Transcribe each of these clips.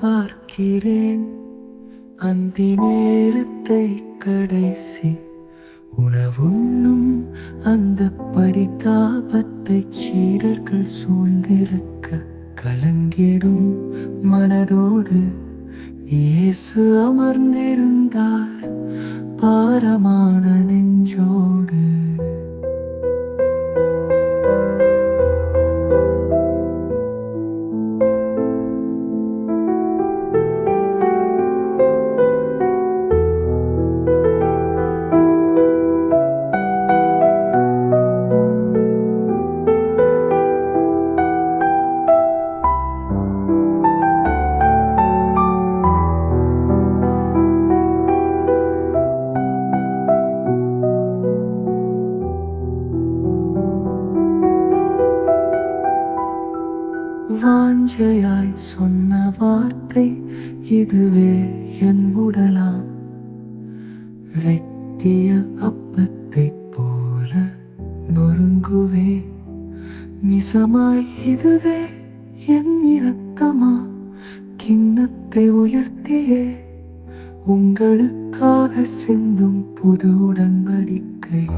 பார்க்கிறேன். அந்தி நேரத்தை கடைசி. உணவுண்ணும் அந்த பரிதாபத்தை சீடர்கள் சூழ்ந்திருக்க கலங்கிடும் மனதோடு. இயேசு அமர்ந்திருந்தார் பாரமான நெஞ்சோடு. வாஞ்சையாய் சொன்ன வார்த்தை இதுவே என் உடலாம். வெட்டிய அப்பத்தை போல நொறுங்குவே. நிசமாய் இதுவே என் இரத்தமா? கிண்ணத்தை உயர்த்தியே. உங்களுக்காக சிந்தும் புது உடன்படிக்கையே.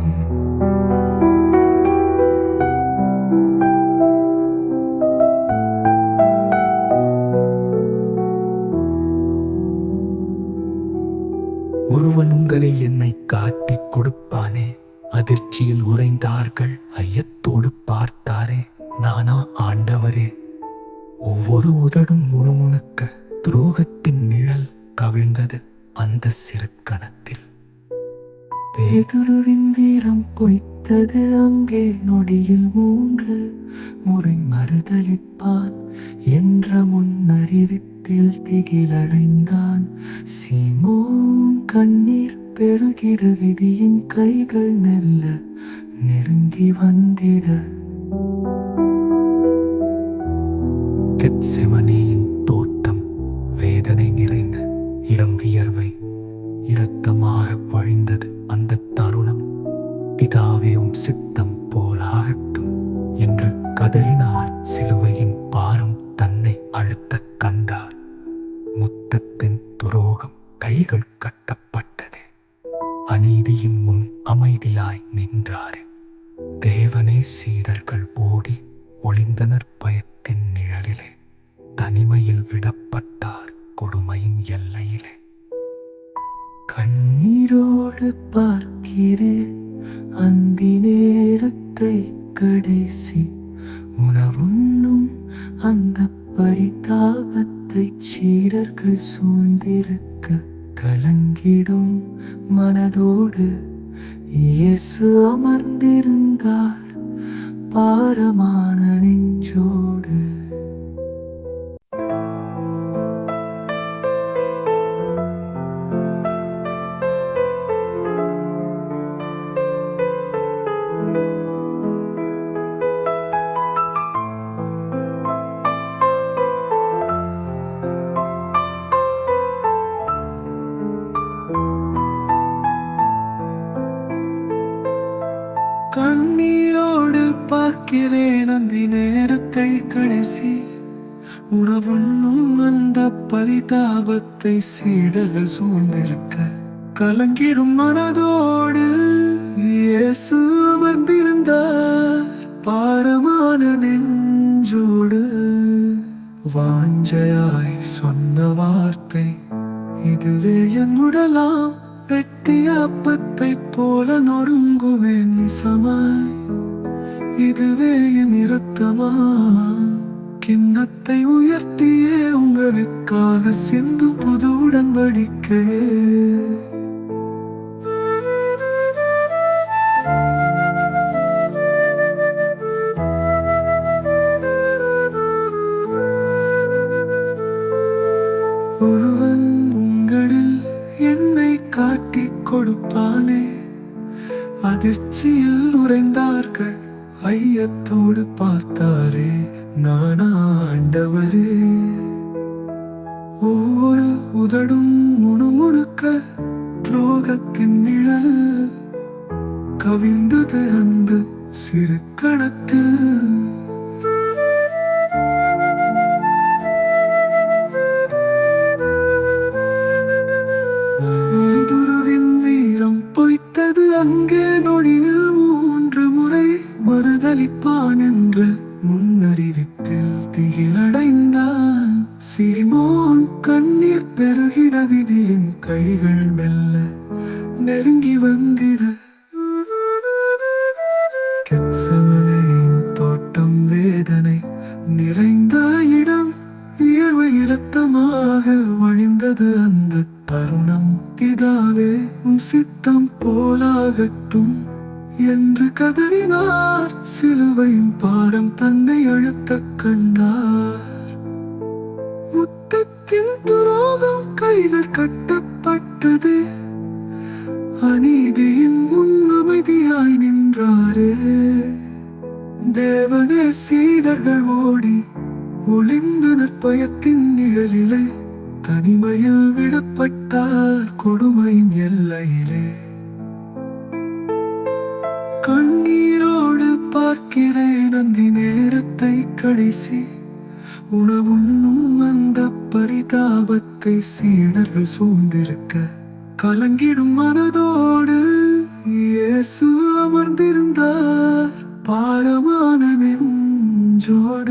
ஒருவன் உங்களை என்னை காட்டிக் கொடுப்பானே அதிர்ச்சியில் உறைந்தார்கள் ஐயத்தோடு பார்த்தாரே நானா ஆண்டவரே. ஒவ்வொரு உதடும் முணுமுணுக்க துரோகத்தின் நிழல் கவிழ்ந்தது அந்த சிறு கணத்தில் பேதுருவின் வீரம் பொய்த்தது அங்கே நொடியில் மூன்று முறை மறுதளிப்பான் என்ற முன்னறிவிப்பில் திகிலடைந்தான். சீமோன் கண்ணீர் பெருகிட விதியின் கைகள் நெல்ல நெருங்கி வந்திட. கெத்செமனேயின் தோட்டம் வேதனை நிறைந்த இடம் வியர்வை இரத்தமாக வழிந்தது அந்த தருணம். பிதாவே உம் சித்தம் போலாகட்டும் என்று கதறினார். தேவனே சீடர்கள் ஓடி ஒளிந்தனர் பயத்தின் நிழலிலே. தனிமையில் விடப்பட்டார் கொடுமையின் எல்லையிலே. கண்ணீரோடு பார்க்கிறேன் அந்தி நேரத்தை கடைசி. உணவுண்ணும் அந்த பரிதாபத்தை சீடர்கள் சூழ்ந்திருக்க கலங்கிடும் மனதோடு இயேசு அமர்ந்திருந்தார். பாரமான நெஞ்சோடு. பார்க்கிறேன் அந்த நேரத்தை கடைசி. உணவுண்ணும் அந்த பரிதாபத்தை சீடர்கள் சூழ்ந்திருக்க. கலங்கிடும் மனதோடு இயேசு அமர்ந்திருந்தார். பாரமான நெஞ்சோடு வாஞ்சையாய் சொன்ன வார்த்தை. இதுவே என் உடலாம். வெட்டிய அப்பத்தை போல நொறுங்குவேன் நிசமாய். இதுவே என் இரத்தமா? கிண்ணத்தை உயர்த்தியே உங்களுக்காக சிந்தும் புது உடன்படிக்கை. ஒருவன் உங்களில் என்னை காட்டிக் கொடுப்பானே? அதிர்ச்சியில் உறைந்தார்கள். ஐயத்தோடு பார்த்தாரே நானா ஆண்டவரே. ஒவ்வொரு உதடும் முணுமுணுக்க துரோகத்தின் நிழல் கவிந்தது அந்த சிறு கணத்தில் என் கைகள் மெல்ல நெருங்கி வந்திட. கெச்சமனேயின் தோட்டம் வேதனை நிறைந்த இடம். வியர்வை இரத்தமாக வழிந்தது அந்த தருணம். இதாவே உன் சித்தம் போலாகட்டும் என்று கதறினார். சிலுவையும் பாரம் தன்னை அழுத்த கண்டார். முத்தத்தின் துரோகம் கையில் கட்டப்பட்டது. அநீதியின் முன் அமைதியாய் நின்றாரே. தேவன சீடர்கள் ஓடி ஒளிந்தனர் பயத்தின் நிழலிலே. தனிமையில் விடப்பட்டார் கொடுமையின் எல்லையிலே. கண்ணீரோடு பார்க்கிறேன் அந்த நேரத்தை கடைசி உணவுண்ணும் அந்த பரிதாபத்தை சீடர்கள் சூழ்ந்திருக்க கலங்கிடும் மனதோடு இயேசு அமர்ந்திருந்தார். பாரமான நெஞ்சோடு